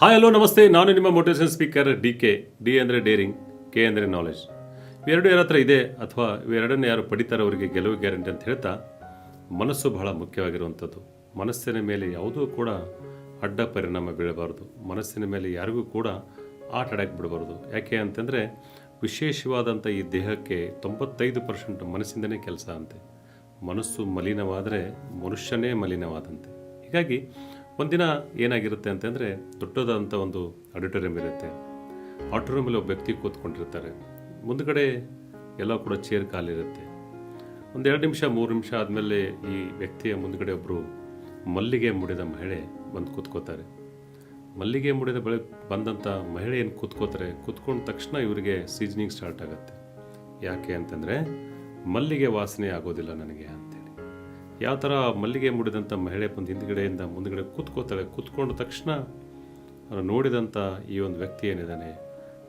Hi hello ನಮಸ್ತೆ ನಾನು ನಿಮ್ಮ motivation speaker D K D ಅಂದರೆ ಡೇರಿಂಗ್ ಕೆ ಅಂದರೆ ನಾಲೆಜ್ ಇವೆರಡು ಯಾರ ಹತ್ರ ಇದೆ ಅಥವಾ ಇವೆರಡನ್ನು ಯಾರು ಪಡಿತಾರೆ ಅವರಿಗೆ ಗೆಲುವು ಗ್ಯಾರಂಟಿ ಅಂತ ಹೇಳ್ತಾ, ಮನಸ್ಸು ಬಹಳ ಮುಖ್ಯವಾಗಿರುವಂಥದ್ದು. ಮನಸ್ಸಿನ ಮೇಲೆ ಯಾವುದೂ ಕೂಡ ಅಡ್ಡ ಪರಿಣಾಮ ಬೀಳಬಾರ್ದು. ಮನಸ್ಸಿನ ಮೇಲೆ ಯಾರಿಗೂ ಕೂಡ ಆಟ ಆಡಕ್ಕೆ ಬಿಡಬಾರ್ದು. ಯಾಕೆ ಅಂತಂದರೆ, ವಿಶೇಷವಾದಂಥ ಈ ದೇಹಕ್ಕೆ ತೊಂಬತ್ತೈದು ಪರ್ಸೆಂಟ್ ಮನಸ್ಸಿಂದನೇ ಕೆಲಸ ಅಂತೆ. ಮನಸ್ಸು ಮಲಿನವಾದರೆ ಮನುಷ್ಯನೇ ಮಲಿನವಾದಂತೆ. ಹೀಗಾಗಿ ಒಂದಿನ ಏನಾಗಿರುತ್ತೆ ಅಂತಂದರೆ ದೊಡ್ಡದಾದಂಥ ಒಂದು ಆಡಿಟೋರಿಯಂ ಇರುತ್ತೆ. ಆಡಿಟೋರಿಯಮಲ್ಲಿ ಒಬ್ಬ ವ್ಯಕ್ತಿ ಕೂತ್ಕೊಂಡಿರ್ತಾರೆ. ಮುಂದ್ಗಡೆ ಎಲ್ಲ ಕೂಡ ಚೇರ್ ಕಾಲಿರುತ್ತೆ ಒಂದು ಎರಡು ನಿಮಿಷ, ಮೂರು ನಿಮಿಷ ಆದಮೇಲೆ ಈ ವ್ಯಕ್ತಿಯ ಮುಂದ್ಗಡೆ ಒಬ್ಬರು ಮಲ್ಲಿಗೆ ಮುಡಿದ ಮಹಿಳೆ ಬಂದು ಕೂತ್ಕೋತಾರೆ. ಮಲ್ಲಿಗೆ ಮುಡಿದ ಬೆಳೆ ಬಂದಂಥ ಮಹಿಳೆ ಏನು ಕೂತ್ಕೋತಾರೆ? ಕೂತ್ಕೊಂಡ ತಕ್ಷಣ ಇವರಿಗೆ ಸೀಸನಿಂಗ್ ಸ್ಟಾರ್ಟ್ ಆಗುತ್ತೆ. ಯಾಕೆ ಅಂತಂದರೆ ಮಲ್ಲಿಗೆ ವಾಸನೆ ಆಗೋದಿಲ್ಲ ನನಗೆ ಅಂತೇಳಿ ಯಾವ ಥರ ಮಲ್ಲಿಗೆ ಮುಡಿದಂಥ ಮಹಿಳೆ ಬಂದು ಹಿಂದ್ಗಡೆಯಿಂದ ಮುಂದ್ಗಡೆ ಕೂತ್ಕೋತಾಳೆ, ಕೂತ್ಕೊಂಡ ತಕ್ಷಣ ನೋಡಿದಂಥ ಈ ಒಂದು ವ್ಯಕ್ತಿ ಏನಿದ್ದಾನೆ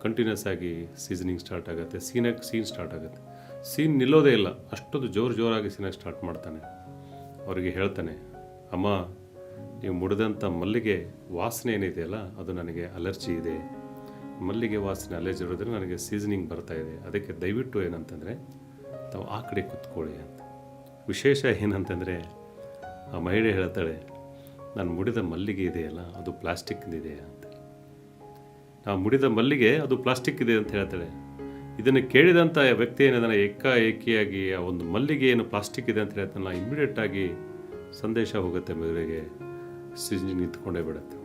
ಕಂಟಿನ್ಯೂಸ್ ಆಗಿ ಸೀಸನಿಂಗ್ ಸ್ಟಾರ್ಟ್ ಆಗುತ್ತೆ ಸೀನಾಗಿ ಸೀನ್ ಸ್ಟಾರ್ಟ್ ಆಗುತ್ತೆ. ಸೀನ್ ನಿಲ್ಲೋದೇ ಇಲ್ಲ, ಅಷ್ಟೊಂದು ಜೋರು ಜೋರಾಗಿ ಸೀನಾಗಿ ಸ್ಟಾರ್ಟ್ ಮಾಡ್ತಾನೆ. ಅವರಿಗೆ ಹೇಳ್ತಾನೆ, ಅಮ್ಮ, ನೀವು ಮುಡಿದಂಥ ಮಲ್ಲಿಗೆ ವಾಸನೆ ಏನಿದೆಯಲ್ಲ ಅದು ನನಗೆ ಅಲರ್ಜಿ ಇದೆ. ಮಲ್ಲಿಗೆ ವಾಸನೆ ಅಲರ್ಜಿ ಇರೋದ್ರೆ ನನಗೆ ಸೀಸನಿಂಗ್ ಬರ್ತಾ ಇದೆ. ಅದಕ್ಕೆ ದಯವಿಟ್ಟು ಏನಂತಂದರೆ, ತಾವು ಆ ಕಡೆ ಕೂತ್ಕೊಳ್ಳಿ ಅಂತ. ವಿಶೇಷ ಏನಂತಂದರೆ, ಆ ಮಹಿಳೆ ಹೇಳ್ತಾಳೆ, ನಾನು ಮುಡಿದ ಮಲ್ಲಿಗೆ ಇದೆಯಲ್ಲ, ಅದು ಪ್ಲಾಸ್ಟಿಕ್ ಇದೆ ಅಂತ. ನಾವು ಮುಡಿದ ಮಲ್ಲಿಗೆ ಅದು ಪ್ಲಾಸ್ಟಿಕ್ ಇದೆ ಅಂತ ಹೇಳ್ತಾಳೆ. ಇದನ್ನು ಕೇಳಿದಂಥ ವ್ಯಕ್ತಿ ಏನಿದಾನೆ ಏಕಾಏಕಿಯಾಗಿ ಆ ಒಂದು ಮಲ್ಲಿಗೆ ಏನು ಪ್ಲಾಸ್ಟಿಕ್ ಇದೆ ಅಂತ ಹೇಳ್ತಾನಲ್ಲ ಇಮ್ಮಿಡಿಯೇಟ್ ಆಗಿ ಸಂದೇಶ ಹೋಗುತ್ತೆ ಮದುವೆಗೆ. ಸಿಂಜ್ ನಿಂತ್ಕೊಂಡೇ ಬಿಡುತ್ತೆ.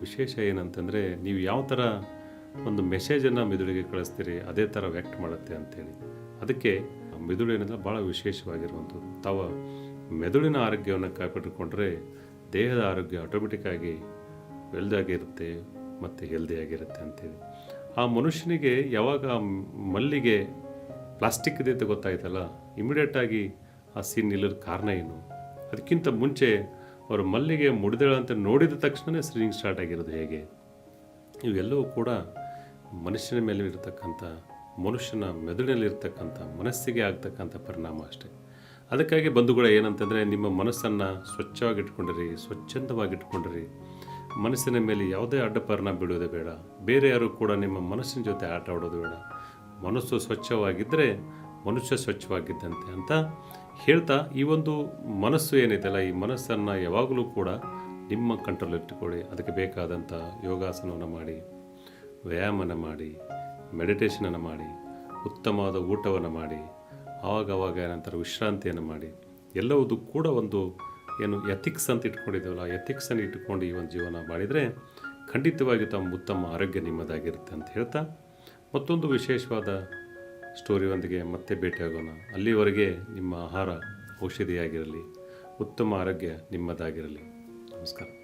ವಿಶೇಷ ಏನಂತಂದರೆ, ನೀವು ಯಾವ ಥರ ಒಂದು ಮೆಸೇಜನ್ನು ಮೆದುಳಿಗೆ ಕಳಿಸ್ತೀರಿ, ಅದೇ ಥರ ವ್ಯಕ್ಟ್ ಮಾಡುತ್ತೆ ಅಂತೇಳಿ. ಅದಕ್ಕೆ ಮೆದುಳು ಏನಂದ್ರೆ ಭಾಳ ವಿಶೇಷವಾಗಿರುವಂಥದ್ದು. ತಾವು ಮೆದುಳಿನ ಆರೋಗ್ಯವನ್ನು ಕಾಪಾಡಿಕೊಂಡ್ರೆ ದೇಹದ ಆರೋಗ್ಯ ಆಟೋಮೆಟಿಕ್ಕಾಗಿ ವೆಲ್ದಾಗಿರುತ್ತೆ ಮತ್ತು ಹೆಲ್ದಿಯಾಗಿರುತ್ತೆ ಅಂತೇಳಿ. ಆ ಮನುಷ್ಯನಿಗೆ ಯಾವಾಗ ಮಲ್ಲಿಗೆ ಪ್ಲಾಸ್ಟಿಕ್ ಇದೆ ಅಂತ ಗೊತ್ತಾಯ್ತಲ್ಲ ಇಮಿಡಿಯೇಟಾಗಿ ಆ ಸೀನ್ ನಿಲ್ಲೋದು ಕಾರಣ ಏನು? ಅದಕ್ಕಿಂತ ಮುಂಚೆ ಅವರು ಮಲ್ಲಿಗೆ ಮುಡಿದಳಂತ ನೋಡಿದ ತಕ್ಷಣವೇ ಸ್ಕ್ರೀನಿಂಗ್ ಸ್ಟಾರ್ಟ್ ಆಗಿರೋದು ಹೇಗೆ? ಇವೆಲ್ಲವೂ ಕೂಡ ಮನುಷ್ಯನ ಮೇಲೆ ಇರತಕ್ಕಂಥ ಮನುಷ್ಯನ ಮೆದುಳಿನಲ್ಲಿರ್ತಕ್ಕಂಥ, ಮನಸ್ಸಿಗೆ ಆಗ್ತಕ್ಕಂಥ ಪರಿಣಾಮ ಅಷ್ಟೇ. ಅದಕ್ಕಾಗಿ ಬಂಧುಗಳು ಏನಂತಂದರೆ, ನಿಮ್ಮ ಮನಸ್ಸನ್ನು ಸ್ವಚ್ಛವಾಗಿಟ್ಕೊಂಡಿರಿ, ಸ್ವಚ್ಛಂದವಾಗಿಟ್ಕೊಂಡಿರಿ. ಮನಸ್ಸಿನ ಮೇಲೆ ಯಾವುದೇ ಅಡ್ಡ ಪರಿಣಾಮ ಬೀಳೋದೇ ಬೇಡ. ಬೇರೆ ಯಾರು ಕೂಡ ನಿಮ್ಮ ಮನಸ್ಸಿನ ಜೊತೆ ಆಟ ಆಡೋದು ಬೇಡ. ಮನಸ್ಸು ಸ್ವಚ್ಛವಾಗಿದ್ದರೆ ಮನುಷ್ಯ ಸ್ವಚ್ಛವಾಗಿದ್ದಂತೆ ಅಂತ ಹೇಳ್ತಾ, ಈ ಒಂದು ಮನಸ್ಸು ಏನಿದೆಯಲ್ಲ, ಈ ಮನಸ್ಸನ್ನು ಯಾವಾಗಲೂ ಕೂಡ ನಿಮ್ಮ ಕಂಟ್ರೋಲ್ ಇಟ್ಟುಕೊಳ್ಳಿ ಅದಕ್ಕೆ ಬೇಕಾದಂಥ ಯೋಗಾಸನವನ್ನು ಮಾಡಿ, ವ್ಯಾಯಾಮನ ಮಾಡಿ ಮೆಡಿಟೇಷನನ್ನು ಮಾಡಿ, ಉತ್ತಮವಾದ ಊಟವನ್ನು ಮಾಡಿ, ಆವಾಗವಾಗ ಏನಂತಾರೆ ವಿಶ್ರಾಂತಿಯನ್ನು ಮಾಡಿ, ಎಲ್ಲವುದು ಕೂಡ ಒಂದು ಏನು ಎಥಿಕ್ಸ್ ಅಂತ ಇಟ್ಕೊಂಡಿದ್ದೇವಲ್ಲ ಎಥಿಕ್ಸನ್ನು ಇಟ್ಟುಕೊಂಡು ಈ ಒಂದು ಜೀವನ ಮಾಡಿದರೆ ಖಂಡಿತವಾಗಿ ತಮ್ಮ ಉತ್ತಮ ಆರೋಗ್ಯ ನಿಮ್ಮದಾಗಿರುತ್ತೆ ಅಂತ ಹೇಳ್ತಾ, ಮತ್ತೊಂದು ವಿಶೇಷವಾದ ಸ್ಟೋರಿಯೊಂದಿಗೆ ಮತ್ತೆ ಭೇಟಿಯಾಗೋಣ. ಅಲ್ಲಿವರೆಗೆ ನಿಮ್ಮ ಆಹಾರ, ಔಷಧಿಯಾಗಿರಲಿ, ಉತ್ತಮ ಆರೋಗ್ಯ ನಿಮ್ಮದಾಗಿರಲಿ. ನಮಸ್ಕಾರ.